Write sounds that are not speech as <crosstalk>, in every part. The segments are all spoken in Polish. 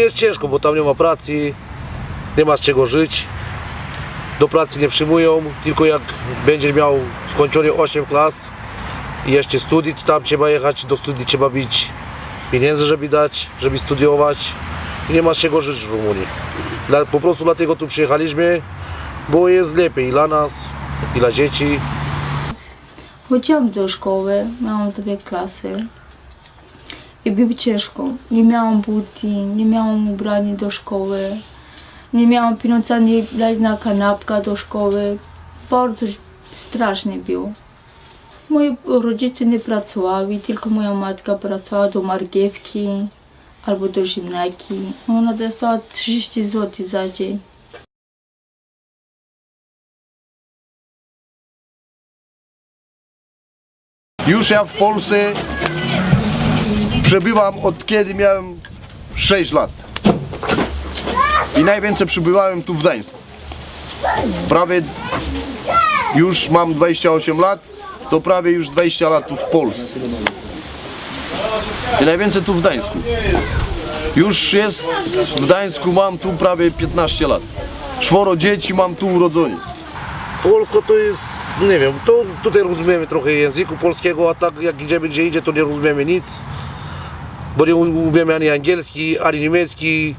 Jest ciężko, bo tam nie ma pracy, nie ma z czego żyć. Do pracy nie przyjmują, tylko jak będziesz miał skończone 8 klas i jeszcze studii, tam trzeba jechać, do studii trzeba mieć pieniędzy, żeby dać, żeby studiować. I nie ma z czego żyć w Rumunii. Dla, po prostu dlatego tu przyjechaliśmy, bo jest lepiej i dla nas, i dla dzieci. Chodziłam do szkoły, miałam dwie klasy. I było ciężko. Nie miałam buty, nie miałam ubrania do szkoły. Nie miałam pieniędzy ani na kanapkę do szkoły. Bardzo strasznie było. Moi rodzice nie pracowali, tylko moja matka pracowała do margiewki albo do ziemniaki. Ona dostała 30 zł za dzień. Już ja w Polsce przebywam od kiedy miałem 6 lat. I najwięcej przebywałem tu w Gdańsku. Prawie już mam 28 lat, to prawie już 20 lat tu w Polsce. I najwięcej tu w Gdańsku. Już jest w Gdańsku mam tu prawie 15 lat. Czworo dzieci mam tu urodzone. Polsko to jest, nie wiem, to tutaj rozumiemy trochę języku polskiego, a tak jak idziemy gdzie idzie, to nie rozumiemy nic. Bo nie umiemy ani angielski, ani niemiecki,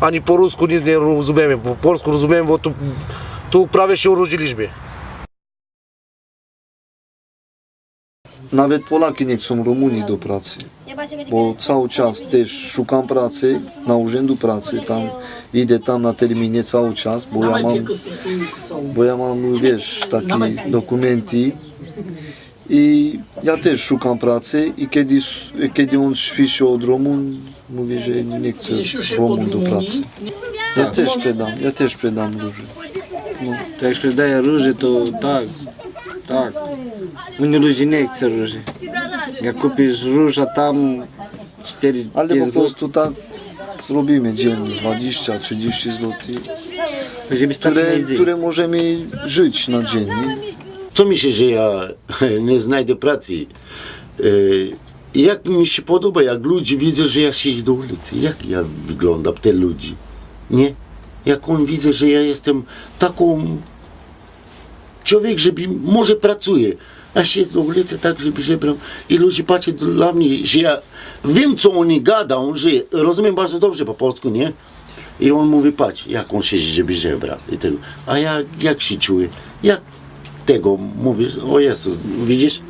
ani po rusku nic nie rozumiemy. Po polsku rozumiemy, bo tu, tu prawie się urodziliśmy. Nawet Polaki nie chcą Rumunii do pracy, bo cały czas też szukam pracy na urzędu pracy, tam idę tam na terminie cały czas, bo ja mam, bo ja mam wiesz, takie dokumenty i ja też szukam pracy i kiedy, kiedy on słyszy od Rumun, mówi, że nie chce Rumun do pracy. Ja też sprzedam, ja też sprzedam róże. To jak sprzedaje róże, to tak, tak. Unii ludzi nie chce róży. Jak kupisz róża tam 4 Ale po 5 zł, prostu tak zrobimy dziennie 20-30 zł. które, które możemy żyć na dzień. Co się, że ja <laughs> nie znajdę pracy? E, Jak mi się podoba, jak ludzie widzą, że ja siedzę do ulicy, jak ja wyglądam, te ludzi, nie? Jak on widzę, że ja jestem taką człowiek, żeby może pracuje, a siedzę do ulicy tak, żeby żebrał i ludzie patrzą dla mnie, że ja wiem, co oni gadają, że rozumiem bardzo dobrze po polsku, nie? I on mówi, patrz, jak on siedzi, żeby żebrał i tego. A ja jak się czuję? Jak tego mówisz, o Jezus, widzisz?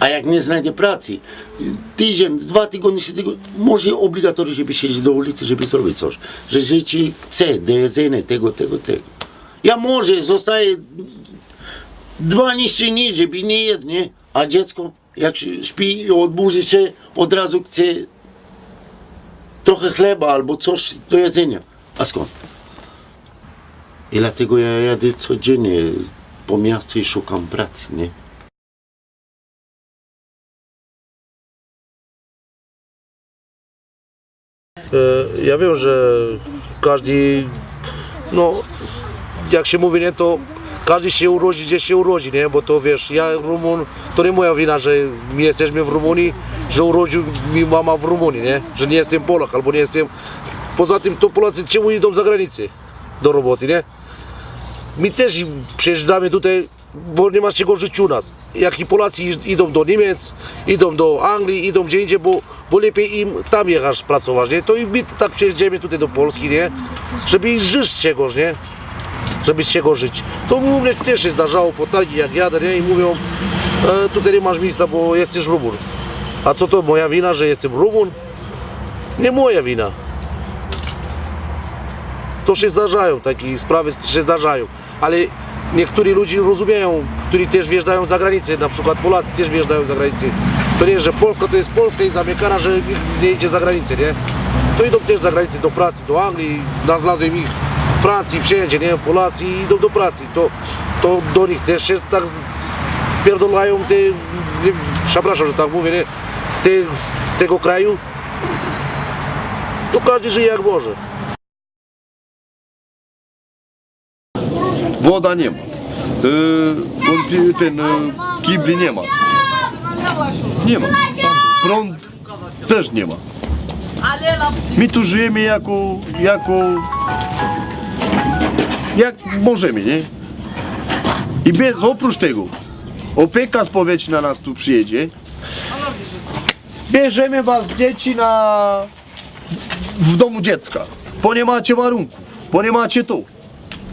A jak nie znajdzie pracy, tydzień, dwa tygodnie się tego, może obligatoryjnie, żeby siedzieć do ulicy, żeby zrobić coś. Że życie chce, do jedzenia, tego, tego, tego. Ja może zostaję dwa niższe dni, żeby nie jest, nie? A dziecko, jak śpi i odburzy się, od razu chce trochę chleba albo coś do jedzenia. A skąd? I dlatego ja jadę codziennie po miastu i szukam pracy, nie? E, Ja wiem, że każdy, no jak się mówi, nie, to każdy się urodzi, gdzie się urodzi, nie, bo to wiesz, ja Rumun, to nie moja wina, że my jesteśmy w Rumunii, że urodził mi mama w Rumunii, nie, że nie jestem Polak, albo nie jestem, poza tym to Polacy czemu idą za granicę do roboty, nie? My też przyjeżdżamy tutaj, bo nie ma czego żyć u nas. Jak i Polacy id- idą do Niemiec, idą do Anglii, idą gdzie indziej, bo, bo lepiej im tam jechać pracować, nie? To i my tak przyjeżdżamy tutaj do Polski, nie? Żeby żyć czegoś, nie? Żeby z czego żyć. To u mnie też się zdarzało po targi jak jadę, nie? I mówią, e, tutaj nie masz miejsca, bo jesteś Rumun. A co to moja wina, że jestem Rumun? Nie moja wina. To się zdarzają, takie sprawy się zdarzają, ale niektórzy ludzie rozumieją, którzy też wjeżdżają za granicę, na przykład Polacy też wjeżdżają za granicę. To nie, że Polska to jest Polska i zamykana, że nikt nie idzie za granicę, nie? To idą też za granicę do pracy, do Anglii, znalazłem ich w Francji, wszędzie, nie? Polacy idą do pracy, to, to do nich też się tak pierdolają te, nie, przepraszam, że tak mówię, nie? Te z, z tego kraju. To każdy żyje jak może. Woda nie ma. Konty- ten yy, kibli nie ma. Nie ma. Prąd też nie ma. My tu żyjemy jako, jako, jak możemy, nie? I bez, oprócz tego, opieka społeczna nas tu przyjedzie, bierzemy was dzieci na, w domu dziecka, bo nie macie warunków, bo nie macie to.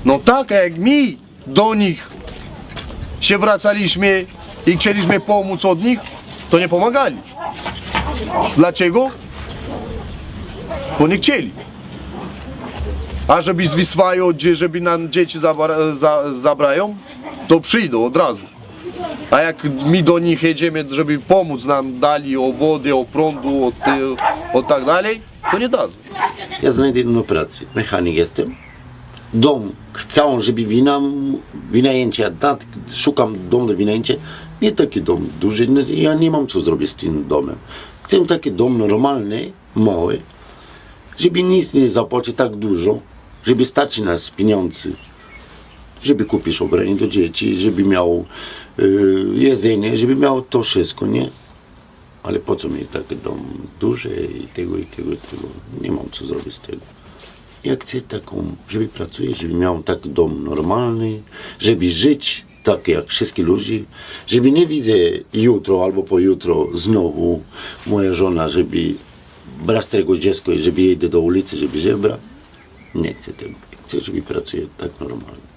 No tak jak my do nich się wracaliśmy i chcieliśmy pomóc od nich, to nie pomagali. Dlaczego? Bo nie chcieli. A żeby zwiswają, żeby nam dzieci zabra, za, zabrają, to przyjdą od razu. A jak my do nich jedziemy, żeby pomóc nam, dali o wody, o prądu, o, ty, o tak dalej, to nie dadzą. Ja znajdę jedną pracę. Mechanik jestem. Dom chcą, żeby wina, wynajęcie dać. Szukam dom do wynajęcia. Nie taki dom duży. no, Ja nie mam co zrobić z tym domem. Chcę taki dom normalny, mały, żeby nic nie zapłacić tak dużo, żeby stać nas pieniądze, żeby kupić ubranie do dzieci, żeby miał y, jedzenie, żeby miał to wszystko, nie? Ale po co mi taki dom duży i tego, i tego, i tego? Nie mam co zrobić z tego. Ja chcę taką, żeby pracować, żeby miał taki dom normalny, żeby żyć tak jak wszystkie ludzie, żeby nie widzę jutro albo pojutro znowu moja żona, żeby brać tego dziecko i żeby jedzie do ulicy, żeby żebra. Nie chcę tego. Chcę, żeby pracuje tak normalnie.